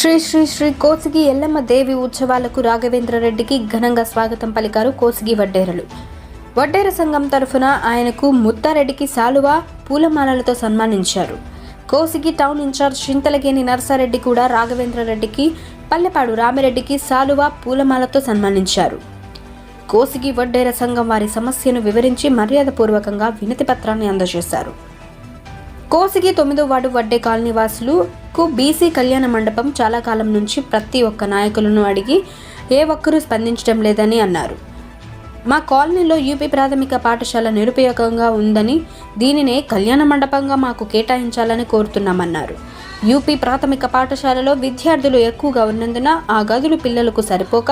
శ్రీ శ్రీ శ్రీ కోసిగి ఎల్లమ్మ దేవి ఉత్సవాలకు రాఘవేంద్రరెడ్డికి ఘనంగా స్వాగతం పలికారు కోసిగి వడ్డేరలు. వడ్డేర సంఘం తరఫున ఆయనకు ముత్తారెడ్డికి సాలువా పూలమాలలతో సన్మానించారు. కోసిగి టౌన్ ఇన్ఛార్జ్ చింతలగేని నరసారెడ్డి కూడా రాఘవేంద్రరెడ్డికి పల్లెపాడు రామిరెడ్డికి సాలువా పూలమాలతో సన్మానించారు. కోసిగి వడ్డేర సంఘం వారి సమస్యను వివరించి మర్యాదపూర్వకంగా వినతి పత్రాన్ని అందజేశారు. కోసిగి తొమ్మిదో వార్డు వడ్డే కాలనీ వాసులకు బీసీ కళ్యాణ మండపం చాలా కాలం నుంచి ప్రతి ఒక్క నాయకులను అడిగి ఏ ఒక్కరూ స్పందించడం లేదని అన్నారు. మా కాలనీలో యూపీ ప్రాథమిక పాఠశాల నిరుపయోగంగా ఉందని దీనినే కళ్యాణ మండపంగా మాకు కేటాయించాలని కోరుతున్నామన్నారు. యూపీ ప్రాథమిక పాఠశాలలో విద్యార్థులు ఎక్కువగా ఉన్నందున ఆ గదులు పిల్లలకు సరిపోక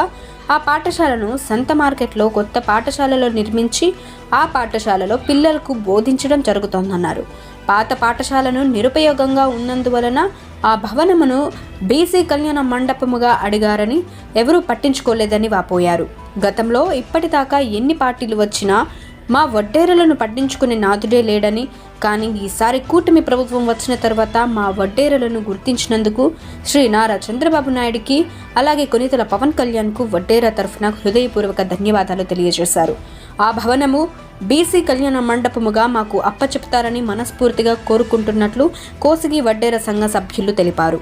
ఆ పాఠశాలను సంత మార్కెట్లో కొత్త పాఠశాలలో నిర్మించి ఆ పాఠశాలలో పిల్లలకు బోధించడం జరుగుతోందన్నారు. పాత పాఠశాలను నిరుపయోగంగా ఉన్నందువలన ఆ భవనమును బీసీ కళ్యాణ మండపముగా అడిగారని ఎవరూ పట్టించుకోలేదని వాపోయారు. గతంలో ఇప్పటిదాకా ఎన్ని పార్టీలు వచ్చినా మా వడ్డేరలను పట్టించుకునే నాదుడే లేడని కానీ ఈసారి కూటమి ప్రభుత్వం వచ్చిన తర్వాత మా వడ్డేరలను గుర్తించినందుకు శ్రీ నారా చంద్రబాబు నాయుడికి అలాగే కొనితల పవన్ కళ్యాణ్కు వడ్డేరా తరఫున హృదయపూర్వక ధన్యవాదాలు తెలియజేశారు. ఆ భవనము బీసీ కళ్యాణ మండపముగా మాకు అప్పచెప్తారని మనస్ఫూర్తిగా కోరుకుంటున్నట్లు కోసిగి వడ్డేర సంఘ సభ్యులు తెలిపారు.